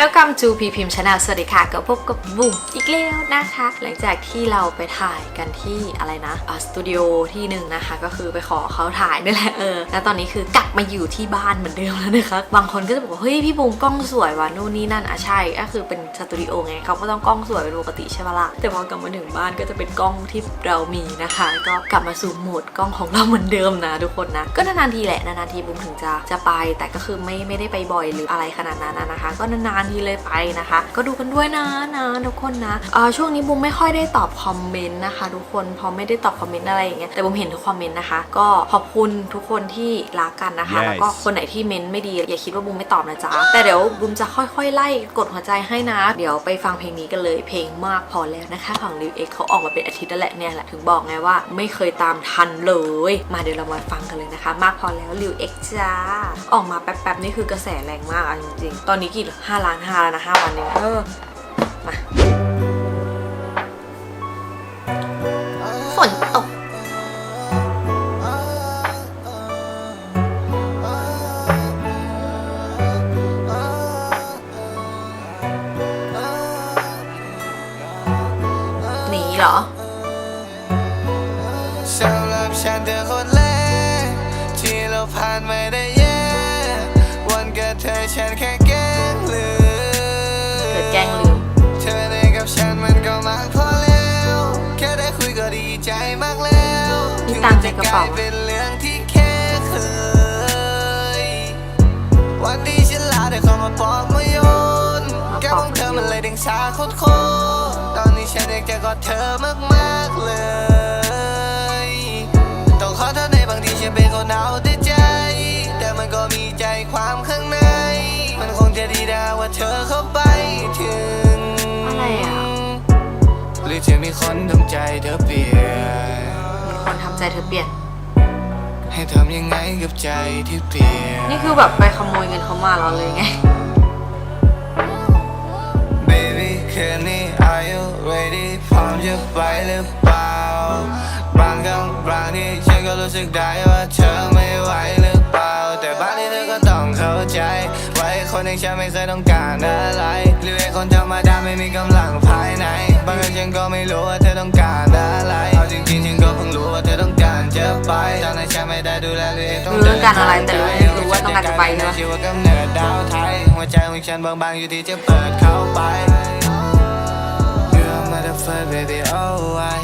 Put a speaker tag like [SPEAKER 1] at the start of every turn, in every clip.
[SPEAKER 1] Welcome to พีพิมพ์ชาแนลสวัสดีค่ะก็พบกับบุ๋มอีกแล้วนะคะ หลังจากที่เราไปถ่ายกันที่อะไรนะอ่าสตูดิโอที่หนึ่งนะคะ ก็คือไปขอเขาถ่ายนี่แหละเออแล้วตอนนี้คือกลับมาอยู่ที่บ้านเหมือนเดิมแล้วนะคะบางคนก็จะบอกว่าเฮ้ยพี่บุ๋มกล้องสวยว่ะนู่นนี่นั่นอะใช่ก็คือเป็นสตูดิโอไงเขาก็ต้องกล้องสวยเป็นปกติใช่ปะล่ะแต่พอกลับมาถึงบ้านก็จะเป็นกล้องที่เรามีนะคะ ก็กลับมาสู่โหมดกล้องของเราเหมือนเดิมนะทุกคนนะก็นานๆทีแหละนานๆทีบุ๋มถึงจะจะไป แต่ก็คือไม่ไม่ได้ไปบ่อยหรืออะไรขนาดนั้นนะคะ ก็นานทีเลยไปนะคะ ก็ดูกันด้วยนะนะทุกคนนะเอ่อช่วงนี้บุ๋มไม่ค่อยได้ตอบคอมเมนต์นะคะ ทุกคนเพราะไม่ได้ตอบคอมเมนต์อะไรอย่างเงี้ยแต่บุ๋มเห็นทุกคอมเมนต์นะคะ ก็ขอบคุณทุกคนที่รักกันนะคะ
[SPEAKER 2] Yes
[SPEAKER 1] แล้วก็คนไหนที่เมนต์ไม่ดีอย่าคิดว่าบุ๋มไม่ตอบนะจ๊ะแต่เดี๋ยวบุ๋มจะค่อยๆ ไล่กดหัวใจให้นะ เดี๋ยวไปฟังเพลงนี้กันเลยเพลงมากพอแล้วนะคะ ของ Lil X เขาออกมาเป็นอาทิตย์แล้วแหละเนี่ยแหละถึงบอกไงว่าไม่เคยตามทันเลย มาเดี๋ยวเรามาฟังกันเลยนะคะ มากพอแล้ว Lil X จ้าออกมาแป๊บๆนี่คือกระแสแรงมากอะจริงๆตอนนี้กี่ห้าล้านห้าแล้วนะห้าวันนี้เออมาฝนตกหนีเหรอ
[SPEAKER 3] สำหรับฉันเธอคนแรกที่เราผ่านม่ได้แย่วันเกิดเธอฉันแค่
[SPEAKER 1] ตั
[SPEAKER 3] มั
[SPEAKER 1] งค์
[SPEAKER 3] น
[SPEAKER 1] ใน
[SPEAKER 3] จะ
[SPEAKER 1] กระ
[SPEAKER 3] ก
[SPEAKER 1] เป๋า
[SPEAKER 3] ลายเป็นเรื่องที่แค่เคยวันที่ฉันลาได้เข้ามาปลอบมาโยนแก้วของเธอมันเลยดึงสาโคตรโคตรตอนนี้ฉันอยากจะกอดเธอมากๆเลยต้องขอโทษในบางทีฉันเป็นคนเอาแต่ใจ แต่มันก็มีใจความข้างใน มันคงจะดีได้ว่าเธอเข้าไปถึง
[SPEAKER 1] อะไรอะ
[SPEAKER 3] หรือจะมีคนทำใจเธอเปลี่ยน
[SPEAKER 1] มีคนทำ ใจเธอเปลี่ยน
[SPEAKER 3] ให้ทำยังไงกับใจที่เปลี่ยน
[SPEAKER 1] นี่คือแบบไปขโมยเงินเขามาเราเลยไง
[SPEAKER 3] Baby คืนนี้ Are you ready พร้อมจะไปหรือเปล่า บางครั้งบางทีฉันก็รู้สึกได้ว่าเธอไม่ไหวหรือเปล่า แต่บางทีเธอก็ต้องเข้าใจว่าไอ้คนอย่างฉันไม่เคยต้องการอะไรหรือไอ้คนธรรมดาไม่มีกำลังภายใน บางครั้งฉันก็ไม่รู้ว่าเธอต้องการอะไรเอาจริงๆฉันก็เพิ่งรู้ว่าเธอต้องการจะไปตอนนั้นฉันไม่ได้ดูแลหรือไอ้ต้อง
[SPEAKER 1] รู้ต้องการอะไรแต่รู้ไม่รู้ว่าต้องการจะไปใช่ปะ
[SPEAKER 3] ชื่อว่ากำเนิดดาวไทยหัวใจของฉันบางๆอยู่ที่จะเปิดเข้าไป You're my the first baby oh I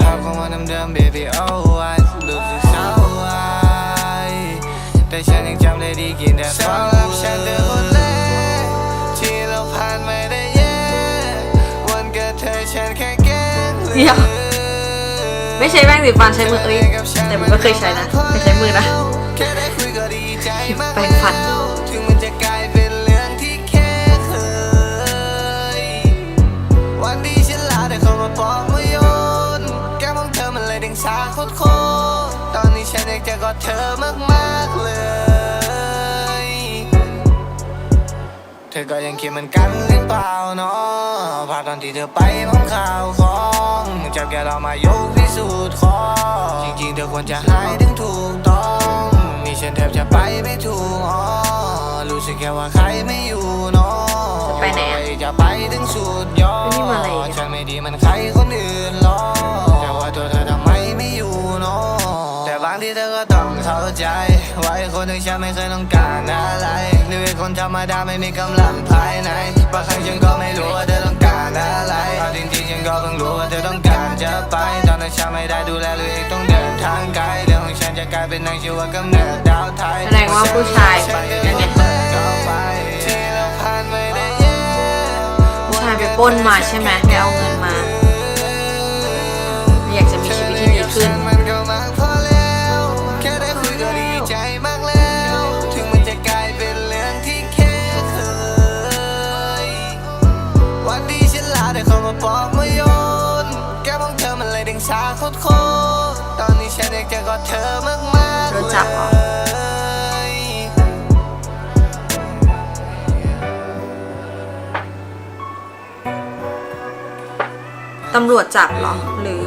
[SPEAKER 3] ภาพของวันเดิมๆ baby oh I รู้สึกเศร้าไว้แต่ฉันยังจำได้ดีกินแต่สำ ดียว
[SPEAKER 1] ไม่ใช้แป้งสีฟันใช้มือเอ้ยแต่มันก็เคยใช้นะไม่ใช้มือนะ
[SPEAKER 3] แค่ได้คุยก็ดีใจมาก
[SPEAKER 1] แปรงฟัน
[SPEAKER 3] มันจะกลายเป็นเรื่องที่แค่เคยวันที่ฉันลาได้เข้ามาปอบมาโยนแก้มของเธอมันเลยดึงสาโคตรโคตรตอนนี้ฉันอยากจะกอดเธอมากๆเลย เธอก็ยังคิดเหมือนกัน เปล่าเนาะภาพตอนที่เธอไปมองข่าวของจับแกเรามายกพิสูจน์ของจริงๆเธอควรจะหายถึงถูกต้องนี่ฉันแทบจะไปไม่ถูกอ๋อรู้สึกแค่ว่าใครไม่อยู่เนาะ
[SPEAKER 1] จะไปไหน
[SPEAKER 3] จะไปถึงสุดยอด
[SPEAKER 1] นี่มาอะไรอีกอะ
[SPEAKER 3] ฉันไม่ดีมันใครคนอื่นหรอกแต่ว่าตัวเธอทำไมไม่อยู่เนาะแต่บางทีเธอก็ต้องเข้าใจว่าไอ้คนที่ฉันไม่เคยต้องการอะไรหรือคนธรรมดาไม่มีกำลังภาย ไม่ได้ดูแลหรือเองต้องเดินทางไกลเรื่องของฉันจะกลายเป็นนางชื่อว่ากำเนิดดาวไทย
[SPEAKER 1] แสดงว่าผู้ชายยังไง
[SPEAKER 3] ที่เราผ่านไม่ได้แย่
[SPEAKER 1] ผู้ชายไปปล้นมาใช่ไหมไปเอาเงิน อมัน
[SPEAKER 3] เลยดึงสาโคตรโคตรตอนนี้ฉันอยากจะกอดเธอมากๆ
[SPEAKER 1] โดนจับเหรอ
[SPEAKER 3] เลย
[SPEAKER 1] ตำรวจจับเหรอ หรือ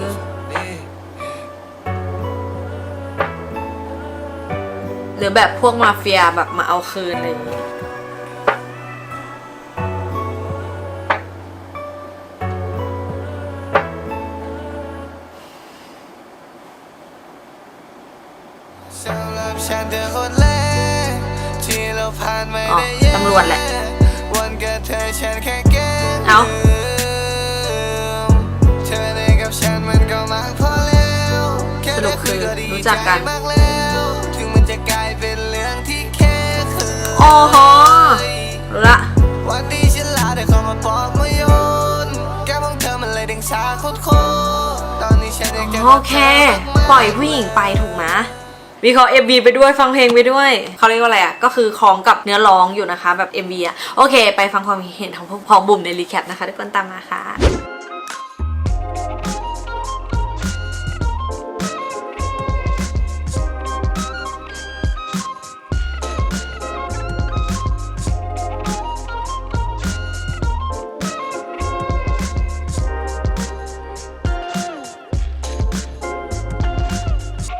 [SPEAKER 1] หรือแบบพวกมาเฟียแบบมาเอาคืนอะไรอย่างงี้
[SPEAKER 3] อคนแรกที่เราผ่านไม่
[SPEAKER 1] อ๋อ
[SPEAKER 3] ได้เยอะ
[SPEAKER 1] ตำรวจแหละ
[SPEAKER 3] วันเกิดเธอฉันแค่แก้
[SPEAKER 1] เอ้า
[SPEAKER 3] เธอได้กับฉันมันก็มากพอแล้วแส
[SPEAKER 1] รุปคือ
[SPEAKER 3] ได้ย
[SPEAKER 1] รู้จักกัน
[SPEAKER 3] ใจมากแล้วถึงมันจะกลายเป็นเรื่องที่แค่เคย
[SPEAKER 1] โอ้โหรู้ละ
[SPEAKER 3] วันที่ฉันลาได้เข้ามาบอกมาโยนแก้มของเธอมันเลยเด้งชาโคตรโคตรตอนนี้ฉันอยากจะ
[SPEAKER 1] โอเค ปล่อยผู้หญิงไปถูกไหม วิเคราะห์ MV ไปด้วยฟังเพลงไปด้วยเขาเรียกว่าอะไรอะก็คือคล้องกับเนื้อร้องอยู่นะคะ แบบ MV อะโอเค ไปฟังความเห็นของของบุ๋มในรีแคปนะคะทุกคนตามมาค่ะ